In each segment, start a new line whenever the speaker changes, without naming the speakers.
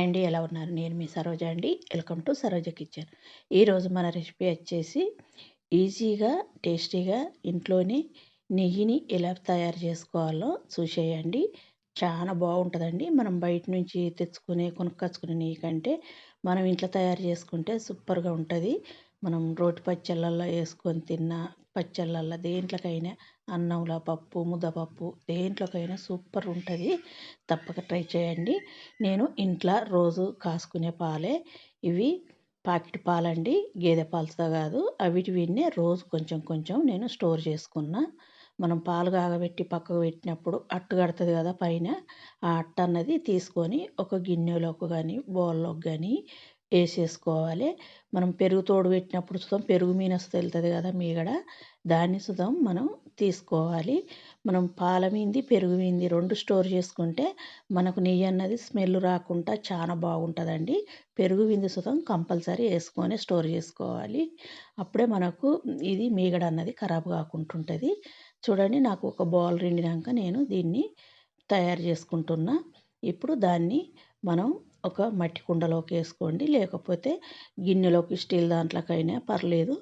Hi అండి ఎలా ఉన్నారు? నేను మీ సరోజ అండి. Welcome to Saroja kitchen. ఈరోజు మన రెసిపీ వచ్చేసి ఈజీగా టేస్టీగా ఇంట్లోనే నెయ్యిని ఎలా తయారు చేసుకోవాలో చూసేయండి. చాలా బాగుంటుందండి. మనం బయట నుంచి తెచ్చుకునే కొనుక్కొచ్చుకునే నెయ్యి కంటే మనం ఇంట్లో తయారు చేసుకుంటే సూపర్గా ఉంటుంది. మనం రోటి పచ్చళ్ళల్లో వేసుకొని తిన్న పచ్చళ్ళల్లో దేంట్లోకైనా అన్నంలో పప్పు ముద్దపప్పు దేంట్లోకైనా సూపర్ ఉంటుంది. తప్పక ట్రై చేయండి. నేను ఇంట్లో రోజు కాసుకునే పాలే. ఇవి పాకెట్ పాలండి. గేదె పాలతో కాదు. అవిటి విన్నే రోజు కొంచెం కొంచెం నేను స్టోర్ చేసుకున్నా. మనం పాలు కాగబెట్టి పక్కకు పెట్టినప్పుడు అట్టు కడుతుంది కదా పైన. ఆ అట్ట అన్నది తీసుకొని ఒక గిన్నెలోకి కానీ బౌల్లోకి కానీ వేసేసుకోవాలి. మనం పెరుగు తోడు పెట్టినప్పుడు సుతం పెరుగు మీనస్ తెలుతుంది కదా మీగడ. దాన్ని సుతం మనం తీసుకోవాలి. మనం పాల మీంది పెరుగు మీంది రెండు స్టోర్ చేసుకుంటే మనకు నెయ్యి అన్నది స్మెల్ రాకుండా చాలా బాగుంటుందండి. పెరుగు వింది సుతం కంపల్సరీ వేసుకొని స్టోర్ చేసుకోవాలి. అప్పుడే మనకు ఇది మీగడ అన్నది ఖరాబ్ ఉంటుంది చూడండి నాకు ఒక బౌల్ రిండినాక నేను దీన్ని తయారు చేసుకుంటున్నా. ఇప్పుడు దాన్ని మనం ఒక మట్టి కుండలోకి వేసుకోండి. లేకపోతే గిన్నెలోకి స్టీల్ దాంట్లోకైనా పర్లేదు.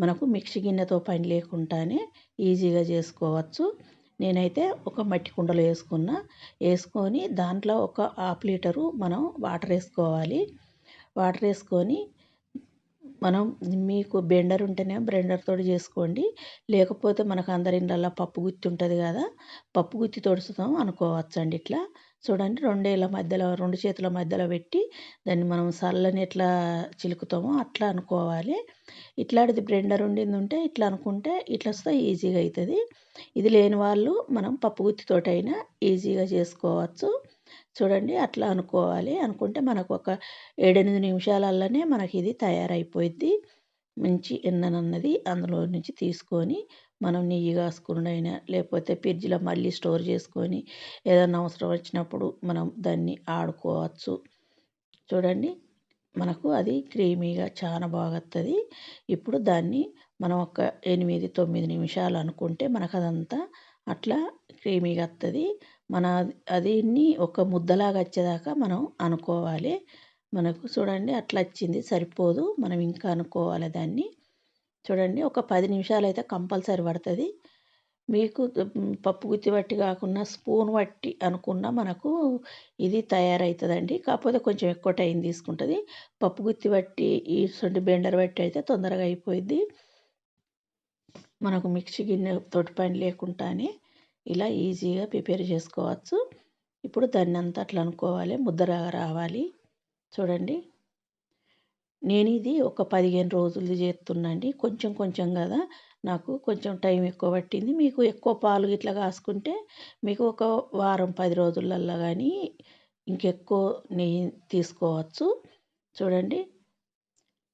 మనకు మిక్సీ గిన్నెతో పని లేకుండానే ఈజీగా చేసుకోవచ్చు. నేనైతే ఒక మట్టి కుండలో వేసుకున్న. వేసుకొని దాంట్లో ఒక హాఫ్ లీటరు మనం వాటర్ వేసుకోవాలి. వాటర్ వేసుకొని మనం మీకు బెండర్ ఉంటేనే బ్లెండర్ తోటి చేసుకోండి. లేకపోతే మనకు అందరి ఇళ్ళల్లో పప్పు గుత్తి ఉంటుంది కదా పప్పు గుత్తి తోడుస్తాం అనుకోవచ్చండి ఇట్లా. చూడండి రెండేళ్ళ మధ్యలో రెండు చేతుల మధ్యలో పెట్టి దాన్ని మనం చల్లని ఎట్లా చిలుకుతామో అట్లా అనుకోవాలి. ఇట్లాంటిది బ్లెండర్ ఉండింది ఉంటే ఇట్లా అనుకుంటే ఇట్లా వస్తే ఈజీగా అవుతుంది. ఇది లేని వాళ్ళు మనం పప్పు గుత్తితోటైనా ఈజీగా చేసుకోవచ్చు. చూడండి అట్లా అనుకోవాలి. అనుకుంటే మనకు ఒక ఏడెనిమిది నిమిషాలల్లోనే మనకి ఇది తయారైపోయిద్ది. మంచి ఎన్ననన్నది అందులో నుంచి తీసుకొని మనం నెయ్యి కాసుకున్నైనా లేకపోతే ఫ్రిడ్జ్లో మళ్ళీ స్టోర్ చేసుకొని ఏదైనా అవసరం వచ్చినప్పుడు మనం దాన్ని ఆడుకోవచ్చు. చూడండి మనకు అది క్రీమీగా చాలా బాగా వస్తుంది ఇప్పుడు దాన్ని మనం ఒక ఎనిమిది తొమ్మిది నిమిషాలు అనుకుంటే మనకు అదంతా అట్లా క్రీమీగా వస్తుంది మన అదిని ఒక ముద్దలాగా వచ్చేదాకా మనం అనుకోవాలి. మనకు చూడండి అట్లా వచ్చింది సరిపోదు. మనం ఇంకా అనుకోవాలి దాన్ని. చూడండి ఒక పది నిమిషాలు అయితే కంపల్సరీ పడుతుంది. మీకు పప్పు గుత్తి బట్టి కాకుండా స్పూన్ బట్టి అనుకున్న మనకు ఇది తయారవుతుందండి. కాకపోతే కొంచెం ఎక్కువ టైం తీసుకుంటుంది. పప్పు గుత్తి బట్టి ఈ సొంటి బెండర్ బట్టి అయితే తొందరగా అయిపోయింది మనకు మిక్సీ గిన్నె తోటి పని లేకుండానే ఇలా ఈజీగా ప్రిపేర్ చేసుకోవచ్చు. ఇప్పుడు దాన్ని అంతా అట్లా అనుకోవాలి. ముద్దరాగా రావాలి. చూడండి. నేను ఇది ఒక పదిహేను రోజులు చేస్తున్నాండి కొంచెం కొంచెం కదా నాకు కొంచెం టైం ఎక్కువ పట్టింది. మీకు ఎక్కువ పాలు ఇట్లా కాసుకుంటే మీకు ఒక వారం పది రోజులల్లో కానీ ఇంకెక్కువ నెయ్యి తీసుకోవచ్చు. చూడండి.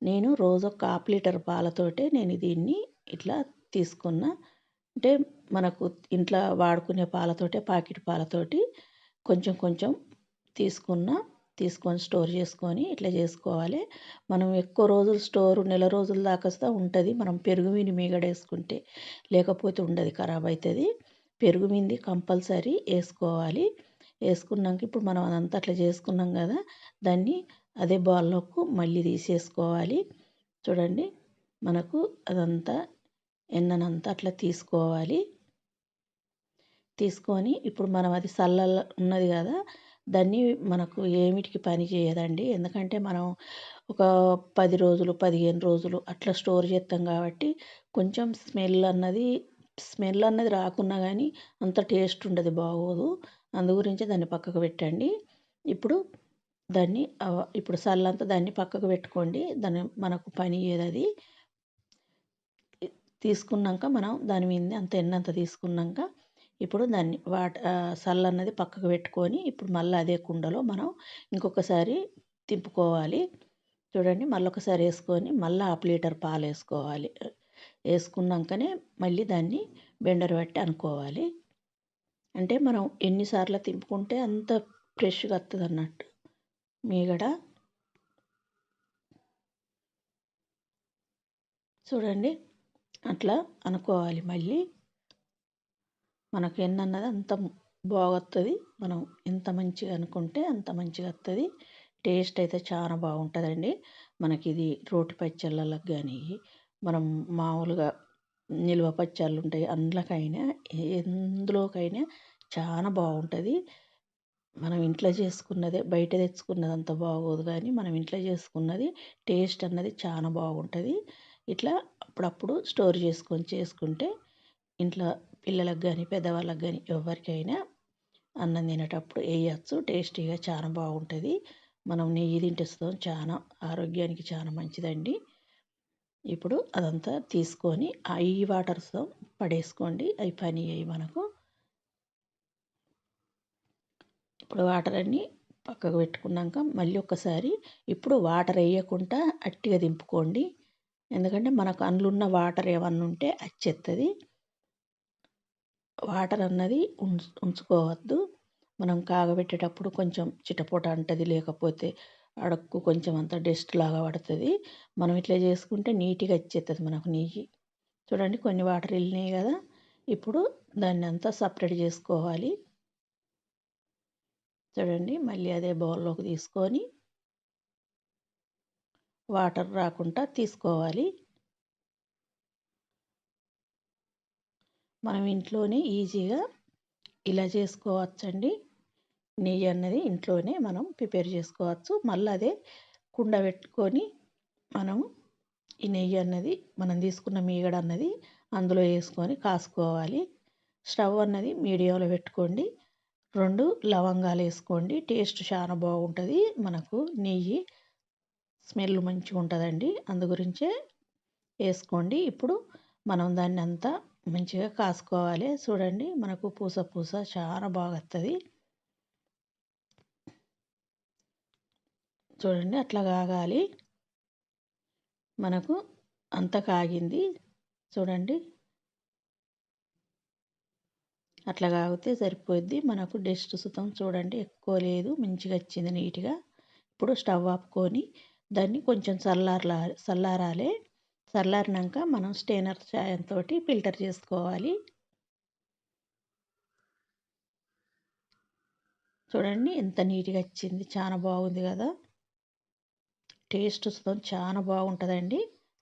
నేను రోజు ఒక హాఫ్ లీటర్ పాలతోటే నేను దీన్ని ఇట్లా తీసుకున్నా. అంటే మనకు ఇంట్లో వాడుకునే పాలతోటే ప్యాకెట్ పాలతోటి కొంచెం కొంచెం తీసుకున్న తీసుకొని స్టోర్ చేసుకొని ఇట్లా చేసుకోవాలి. మనం ఎక్కువ రోజులు స్టోర్ నెల రోజుల దాకా ఉంటుంది. మనం పెరుగు మీని మీగడ వేసుకుంటే లేకపోతే ఉండదు ఖరాబ్ అవుతుంది పెరుగు మింది కంపల్సరీ వేసుకోవాలి. వేసుకున్నాక ఇప్పుడు మనం అదంతా అట్లా చేసుకున్నాం కదా దాన్ని అదే బౌల్లోకి మళ్ళీ తీసేసుకోవాలి. చూడండి మనకు అదంతా ఎన్ననంతా అట్లా తీసుకోవాలి. తీసుకొని ఇప్పుడు మనం అది చల్ల ఉన్నది కదా దాన్ని మనకు ఏమిటికి పని చేయదండి. ఎందుకంటే మనం ఒక పది రోజులు పదిహేను రోజులు అట్లా స్టోర్ చేస్తాం కాబట్టి కొంచెం స్మెల్ అన్నది స్మెల్ అన్నది రాకున్నా కానీ అంత టేస్ట్ ఉండదు బాగోదు. అందు గురించి దాన్ని పక్కకు పెట్టండి. ఇప్పుడు దాన్ని ఇప్పుడు సల్లంతా దాన్ని పక్కకు పెట్టుకోండి. దాన్ని మనకు పని అది. తీసుకున్నాక మనం దాని మీద అంత ఎన్నంత తీసుకున్నాక ఇప్పుడు దాన్ని వాట సల్ల అన్నది పక్కకు పెట్టుకొని ఇప్పుడు మళ్ళీ అదే కుండలో మనం ఇంకొకసారి తిప్పుకోవాలి చూడండి మళ్ళీ ఒకసారి వేసుకొని మళ్ళీ హాఫ్ లీటర్ పాలు వేసుకోవాలి. వేసుకున్నాకనే మళ్ళీ దాన్ని బెండర్ పట్టి అనుకోవాలి. అంటే మనం ఎన్నిసార్లు తింపుకుంటే అంత ఫ్రెష్గా వస్తుంది అన్నట్టు. మీగడ చూడండి. అట్లా అనుకోవాలి మళ్ళీ. మనకు ఎన్నన్నది అంత బాగొస్తుంది మనం ఎంత మంచిగా అనుకుంటే అంత మంచిగా వస్తుంది టేస్ట్ అయితే చాలా బాగుంటుందండి. మనకి ఇది రోటి పచ్చళ్ళకి కానీ మనం మామూలుగా నిల్వ పచ్చళ్ళు ఉంటాయి అందులోకైనా ఎందులోకైనా చాలా బాగుంటుంది. మనం ఇంట్లో చేసుకున్నదే బయట తెచ్చుకున్నది అంత బాగోదు కానీ మనం ఇంట్లో చేసుకున్నది టేస్ట్ అన్నది చాలా బాగుంటుంది. ఇట్లా అప్పుడప్పుడు స్టోర్ చేసుకొని చేసుకుంటే ఇంట్లో పిల్లలకు కానీ పెద్దవాళ్ళకి కానీ ఎవరికైనా అన్నం తినేటప్పుడు వేయచ్చు. టేస్టీగా చాలా బాగుంటుంది. మనం నెయ్యి తింటేస్తాం. చాలా ఆరోగ్యానికి చాలా మంచిదండి. ఇప్పుడు అదంతా తీసుకొని ఈ వాటర్స్తో పడేసుకోండి. అవి పని అయ్యి మనకు ఇప్పుడు వాటర్ అన్నీ పక్కకు పెట్టుకున్నాక మళ్ళీ ఒకసారి ఇప్పుడు వాటర్ వేయకుండా అట్టిగా దింపుకోండి. ఎందుకంటే మనకు అందులో ఉన్న వాటర్ ఏమన్నా ఉంటే వచ్చేస్తుంది వాటర్ అన్నది ఉంచుకోవద్దు. మనం కాగబెట్టేటప్పుడు కొంచెం చిటపూట అంటది లేకపోతే అడక్కు కొంచెం అంత డస్ట్ లాగా పడుతుంది. మనం ఇట్లా చేసుకుంటే నీట్గా వచ్చేస్తుంది మనకు నెయ్యి చూడండి కొన్ని వాటర్ వెళ్ళినాయి కదా. ఇప్పుడు దాన్ని అంతా సపరేట్ చేసుకోవాలి. చూడండి మళ్ళీ అదే బౌల్లోకి తీసుకొని వాటర్ రాకుండా తీసుకోవాలి. మనం ఇంట్లోనే ఈజీగా ఇలా చేసుకోవచ్చండి. నెయ్యి అన్నది ఇంట్లోనే మనం ప్రిపేర్ చేసుకోవచ్చు. మళ్ళీ అదే కుండ పెట్టుకొని మనం ఈ నెయ్యి అన్నది మనం తీసుకున్న మీగడ అన్నది అందులో వేసుకొని కాసుకోవాలి. స్టవ్ అన్నది మీడియంలో పెట్టుకోండి. రెండు లవంగాలు వేసుకోండి. టేస్ట్ చాలా బాగుంటుంది. మనకు నెయ్యి స్మెల్ మంచిగా ఉంటుందండి. అందు గురించే వేసుకోండి. ఇప్పుడు మనం దాన్ని అంతా మంచిగా కాసుకోవాలి. చూడండి మనకు పూస పూస చాలా బాగా వస్తుంది చూడండి అట్లా కాగాలి. మనకు అంత కాగింది. చూడండి. అట్లా కాగితే సరిపోద్ది మనకు డస్ట్ సుతం చూడండి ఎక్కువ లేదు. మంచిగా వచ్చింది నీట్గా. ఇప్పుడు స్టవ్ ఆపుకొని దాన్ని కొంచెం చల్లారలా చల్లారాలి. చల్లారినాక మనం స్టెయినర్ సాయంతో ఫిల్టర్ చేసుకోవాలి. చూడండి ఎంత నీట్గా వచ్చింది. చాలా బాగుంది కదా. టేస్ట్ చాలా బాగుంటుందండి.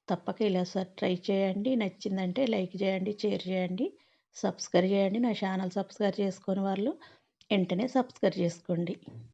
తప్పక ఇలా సార్ ట్రై చేయండి. నచ్చిందంటే లైక్ చేయండి షేర్ చేయండి సబ్స్క్రైబ్ చేయండి. నా ఛానల్ సబ్స్క్రైబ్ చేసుకొని వాళ్ళు వెంటనే సబ్స్క్రైబ్ చేసుకోండి.